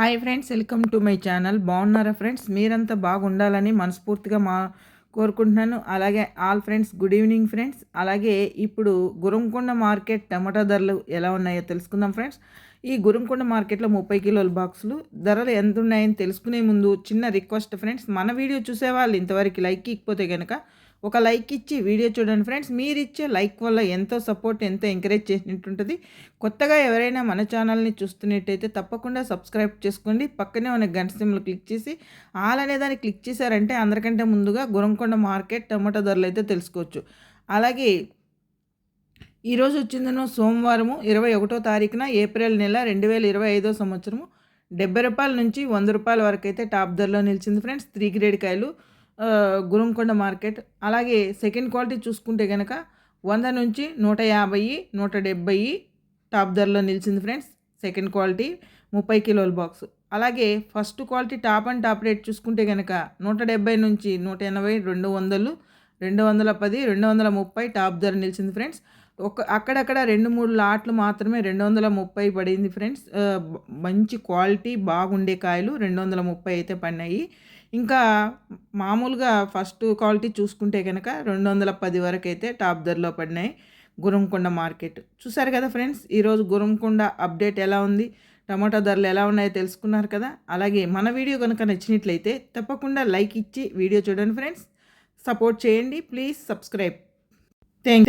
Hi friends welcome to my channel. బాగున్నారా friends? మీరంతా బాగుండాలని మనస్ఫూర్తిగా మా కోరుకుంటున్నాను. అలాగే all friends good evening friends. అలాగే ఇప్పుడు గురంకొండ మార్కెట్ టమాటా ధరలు ఎలా ఉన్నాయో తెలుసుకుందాం ఫ్రెండ్స్. ఈ గురంకొండ మార్కెట్లో ముప్పై కిలోల బాక్సులు. ధరలు ఎంత ఉన్నాయని తెలుసుకునే ముందు చిన్న రిక్వెస్ట్ ఫ్రెండ్స్. మన వీడియో చూసేవాళ్ళు ఇంతవరకు లైక్ ఇకపోతే కనుక ఒక లైక్ ఇచ్చి వీడియో చూడండి ఫ్రెండ్స్. మీరు ఇచ్చే లైక్ వల్ల ఎంతో సపోర్ట్ ఎంతో ఎంకరేజ్ చేసినట్టుంటుంది. కొత్తగా ఎవరైనా మన ఛానల్ని చూస్తున్నట్టయితే తప్పకుండా సబ్స్క్రైబ్ చేసుకోండి. పక్కనే ఉన్న గంట సిమ్లు క్లిక్ చేసి ఆల్ అనే దాన్ని క్లిక్ చేశారంటే అందరికంటే ముందుగా గురంకొండ మార్కెట్ టమాటో ధరలు అయితే తెలుసుకోవచ్చు. అలాగే ఈరోజు వచ్చిందను సోమవారము ఇరవై ఒకటో తారీఖున ఏప్రిల్ నెల రెండు వేల ఇరవై ఐదో సంవత్సరము. డెబ్బై రూపాయల నుంచి వంద రూపాయల వరకు అయితే టాప్ ధరలో నిలిచింది ఫ్రెండ్స్. త్రీ గ్రేడ్ కాయలు గురంకొండ మార్కెట్. అలాగే సెకండ్ క్వాలిటీ చూసుకుంటే కనుక వంద నుంచి నూట యాభై నూట డెబ్బై టాప్ ధరలో నిలిచింది ఫ్రెండ్స్. సెకండ్ క్వాలిటీ ముప్పై కిలోల బాక్స్. అలాగే first quality top and top rate చూసుకుంటే కనుక నూట డెబ్బై నుంచి నూట ఎనభై రెండు వందలు రెండు వందల పది రెండు వందల ముప్పై టాప్ ధర నిలిచింది ఫ్రెండ్స్. ఒక అక్కడక్కడ రెండు మూడు లాట్లు మాత్రమే రెండు వందల ముప్పై పడింది ఫ్రెండ్స్. మంచి క్వాలిటీ బాగుండే కాయలు రెండు వందల ముప్పై అయితే పడినాయి. ఇంకా మామూలుగా ఫస్ట్ క్వాలిటీ చూసుకుంటే కనుక రెండు వందల పది వరకు అయితే టాప్ ధరలో పడినాయి గురంకొండ మార్కెట్. చూసారు కదా ఫ్రెండ్స్ ఈరోజు గురంకొండ అప్డేట్ ఎలా ఉంది టమాటా ధరలు ఎలా ఉన్నాయో తెలుసుకున్నారు కదా? అలాగే మన వీడియో కనుక నచ్చినట్లయితే తప్పకుండా లైక్ ఇచ్చి వీడియో చూడండి ఫ్రెండ్స్. సపోర్ట్ చేయండి ప్లీజ్ సబ్స్క్రైబ్. థ్యాంక్